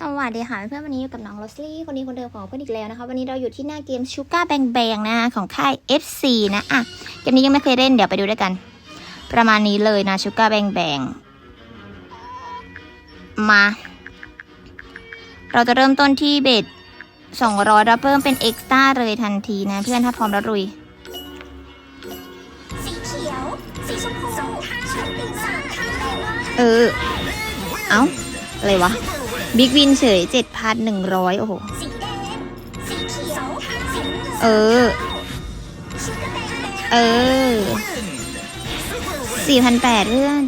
สวัสดีค่ะเพื่อนๆวันนี้อยู่กับน้องลอสลี่คนนี้คนเดิมของเพื่อนอีกแล้วนะคะ วันนี้เราอยู่ที่หน้าเกมชูการ์แบงแบงนะคะของค่าย FC นะอะเกมนี้ยังไม่เคยเล่นเดี๋ยวไปดูด้วยกัน ประมาณนี้เลยนะชูการ์แบงแบงมา เราจะเริ่มต้นที่เบ็ด200แล้วเพิ่มเป็นเอ็กซ์ต้าเลยทันทีนะ เพื่อนถ้าพร้อมแล้วรุยสีเขียวสีชมพูสองข้าวหนึ่งสามข้าวเออ เอ้าอะไรวะ บิ๊กวินเฉยเจ็ดพันหนึ่งร้อยโอ้โห เออ เออสี่พันแปดเพื่อน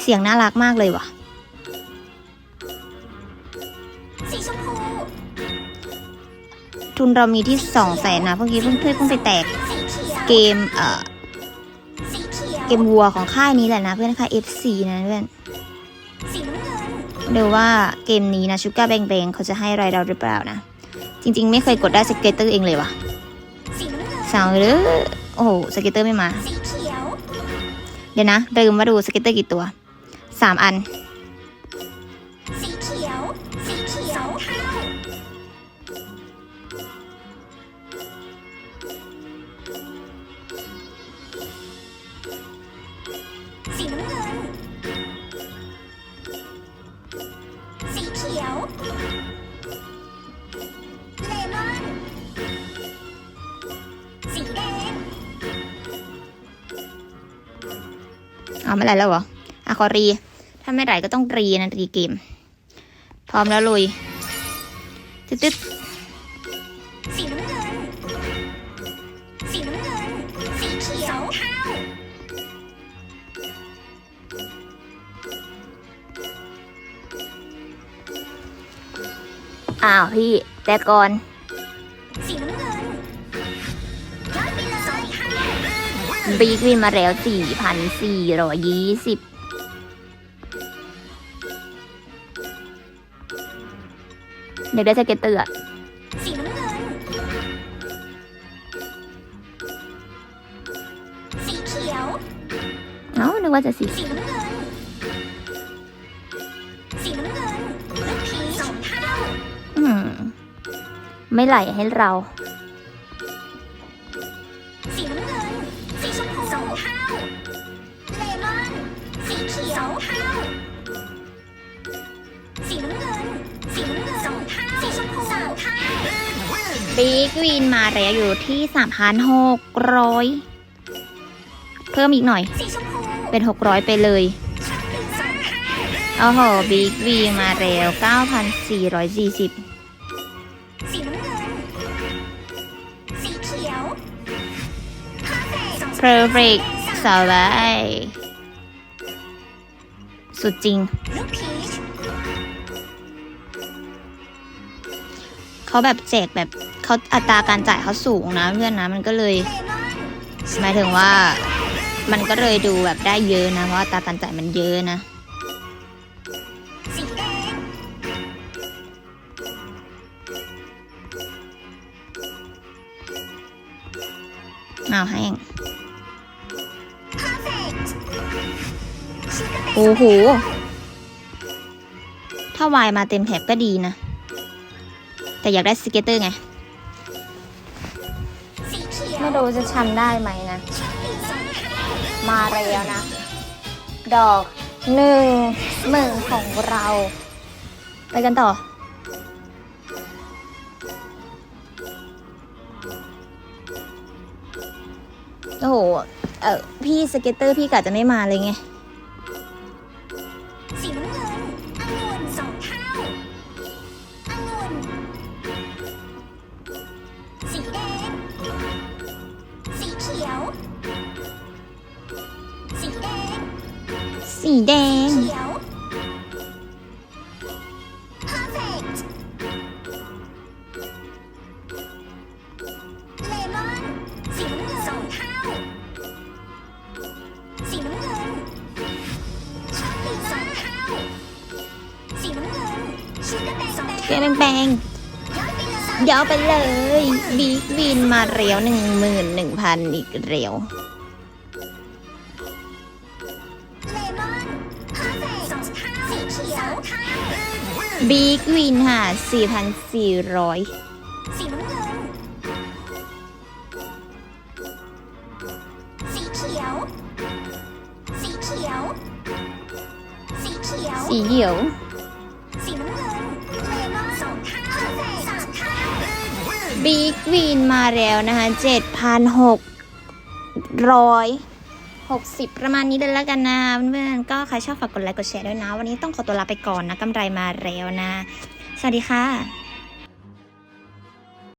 เสียงน่ารักมากเลยว่ะ ทุนเรามีที่สองแสนนะเมื่อกี้เพิ่งเพิ่งไปแตกเกมเอ่อเกมวัวของค่ายนี้แหละนะเพื่อนค่าย FC นะเพื่อน ดูว่าเกมนี้นะชูการ์แบงแบงเขาจะให้รายเราหรือเปล่านะ จริง ๆ ไม่เคยกดได้สเกตเตอร์เองเลยว่ะสีน้ำเงินสาวหรือโอ้โหสเกตเตอร์ไม่มาสีเขียวเดี๋ยวนะลืมมาดูสเกตเตอร์กี่ตัวสามอัน เลมอน สีแดง เอาไม่ไรแล้วเหรออะขอรี ถ้าไม่ไรก็ต้องรีนะรีเกม พร้อมแล้วลุย ตึ๊ด อ้าวพี่ แต่ก่อนสีน้ำเงินยอดไปเลยข้าวบีกวินมาแล้วสี่พันสี่ร้อยยี่สิบเด็กได้สเก็ตเตอร์อะสีน้ำเงินสีเขียวเอ้านึกว่าจะสีสีน้ำเงินสี ไม่ไหลให้เรา สีน้ำเงิน สีชมพูสองเท่าเลมอน สีเขียวเท่าสีน้ำเงิน สีน้ำเงินสองเท่าสีชมพูสามเท่าบีกวินมาแล้วอยู่ที่สามพันหกร้อยเพิ่มอีกหน่อย สีชมพูเป็นหกร้อยไปเลยหนึ่งสองเท่าโอ้โห บิ๊กวีมาแล้วเก้าพันสี่ร้อยสี่สิบ เพอร์เฟกเพอร์เฟกสบายสุดจริง เขาแบบแจกแบบเขาอัตราการจ่ายเขาสูงนะเพื่อนนะมันก็เลยหมายถึงว่ามันก็เลยดูแบบได้เยอะนะเพราะอัตราการจ่ายมันเยอะนะสีแดงอ้าวแห้ โอ้โห ถ้าวายมาเต็มแถบก็ดีนะ แต่อยากได้สเก็ตเตอร์ไงสีเขียวไม่รู้จะทำได้ไหมนะหนึ่งสองเท่ามาแล้วนะ ดอกหนึ่งหมื่นของเรา ไปกันต่อโอ้โห เออพี่สเก็ตเตอร์พี่กะจะไม่มาเลยไง อกโกแลตสองเท่าสีน้ำเงินชูการ์แตงสองเกมแปงยอดไปเลยๆยาวไปเลย บิ๊กวินมาเร็วหนึ่งหมื่นหนึ่งพันอีกเร็ว บีกวินค่ะ 4,400สีน้ำเงิน สีเขียว สีเขียว สีเขียว สีเขียว สีน้ำเงินเลมอนสองเท่าสามเท่าบีกวินมาแล้วนะคะ 60 ประมาณนี้เลยแล้วกันนะเพื่อนๆก็ใครชอบฝากกดไลค์กดแชร์ด้วยนะ วันนี้ต้องขอตัวลาไปก่อนนะกำไรมาแล้วนะ สวัสดีค่ะ